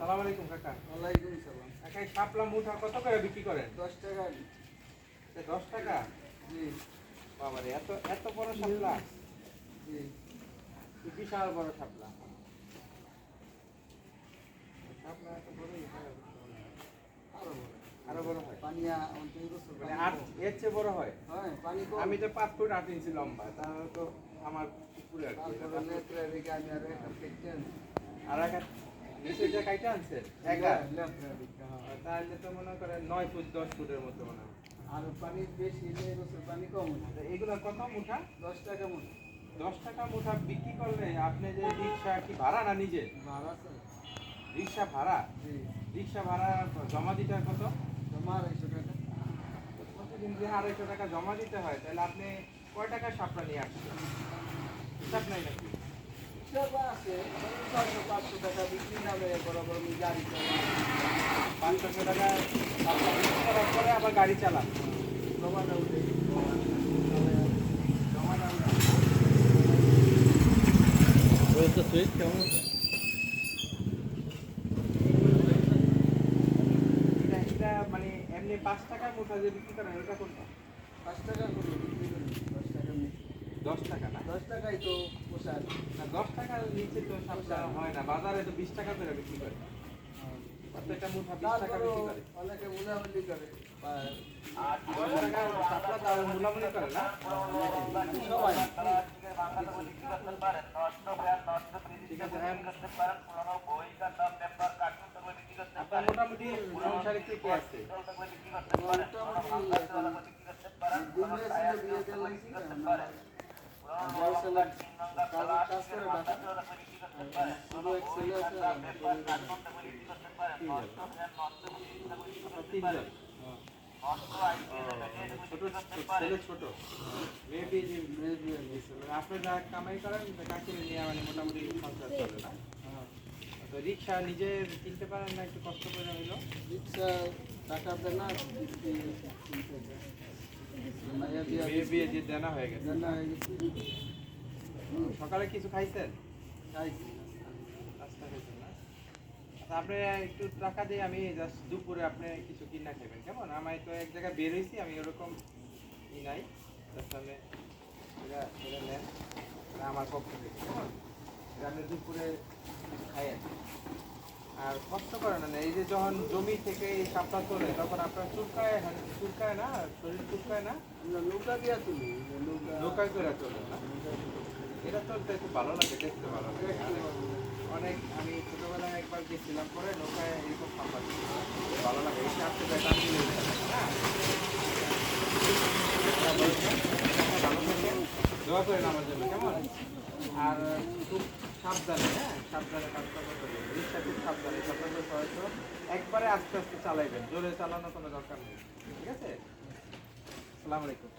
সালাম আলাইকুম কাকা। ওয়ালাইকুম সালাম। কাকা এই মুঠা কত করে বিক্রি করেন? দশ টাকা। দশ টাকা? জি। বাবারে এত এত বড় শাপলা? জি। বিশাল বড় শাপলা। এত হয়। আরও বড়। আরও বড় হয়। পানিয়া মানে আট এর চেয়ে বড় হয়? হ্যাঁ পানি আমি তো পাঁচ ফুট আট ইঞ্চি লম্বা তাহলে তো আমার পুকুরে আর একটা একটা যে কাইটা আনছেন একা তাহলে তো মনে করেন নয় ফুট দশ ফুটের মতো মনে হয়। আর পানি বেশি এবছর পানি কম আচ্ছা, এগুলো কত মুঠা? দশ টাকা মতো দশ টাকা মুঠা বিক্রি করলে আপনি যে রিক্সা কি ভাড়া না নিজে ভাড়া রিক্সা ভাড়া? রিক্সা ভাড়া জমা দিতে হয় কত? জমা আড়াইশো টাকা। প্রতিদিন যে আড়াইশো টাকা জমা দিতে হয় তাহলে আপনি কয় টাকা সাপটা নিয়ে আসছেন? হিসাব নাই নাকি? পাঁচশো টাকা করার পরে আবার গাড়ি চালান জমাটা উঠে জমাটা উঠে কেমন মানে এমনি পাঁচ টাকা মুঠা যে বিক্রি করেন ওটা কোনটা পাঁচ টাকা করে দশ টাকা। দশ টাকা না দশ টাকাই তো দশ টাকার নিচে তো সাপটা হয় না বাজারে তো বিশ টাকা করে বিক্রি করে। প্রত্যেকটা মুঠা বিশ টাকা বিক্রি করে। অনেকে মুলামুলি করে। বা দশ টাকা সাপটা তাও মূলামূলি করে না সবাই ঠিক আছে হ্যাঁ। আপনার মোটামুটি সংসারে কে কে আছে? মোটামুটি ছোট। আপনি যা কামাই করেন কাকে নিয়ে মানে মোটামুটি সংসার রিক্সা নিজে কিনতে পারেন না একটু কষ্ট করে হইল রিক্সা টাকা দেয় না কিস্তি কিনতে দেয়। মাইয়া বিয়া বিয়ে দিয়ে দেনা হয়ে গেছে দেয় না হয়ে গেছে। সকালে কিছু খাইছেন? খাইছি। নাস্তা খাইছেন না? আচ্ছা, আপনি একটু টাকা দিয়ে আমি জাস্ট দুপুরে আপনি কিছু কিনা খাবেন কেমন? আমি তো এক জায়গায় বের হয়েছি আমি ওরকম ই নাই। জাস্ট এটা এটা নেন। আমার পক্ষে কেমন? এটা আপনি দুপুরে খাইয়েন আর কষ্ট করে না এই যে যখন জমি থেকে এই সাপটা তোলে তখন আপনার চুলকায় হাত- চুলকায় না শরীর চুলকায় না? নৌকা দিয়া তুলি নৌকা করে তোলে না? এটা চলতে খুব ভালো লাগে, দেখতে ভালো লাগে। অনেক, আমি ছোটবেলায় একবার গেছিলাম পরে নৌকায় এরকম ভালো লাগে, এই করেন আমার জন্য কেমন? আর খুব সাবধানে হ্যাঁ সাবধানে কাজটা করতে সাবধানে সতর্ক সহজ একবারে আস্তে আস্তে চালাইবেন, জোরে চালানোর কোনো দরকার নেই। ঠিক আছে? আসসালামু আলাইকুম।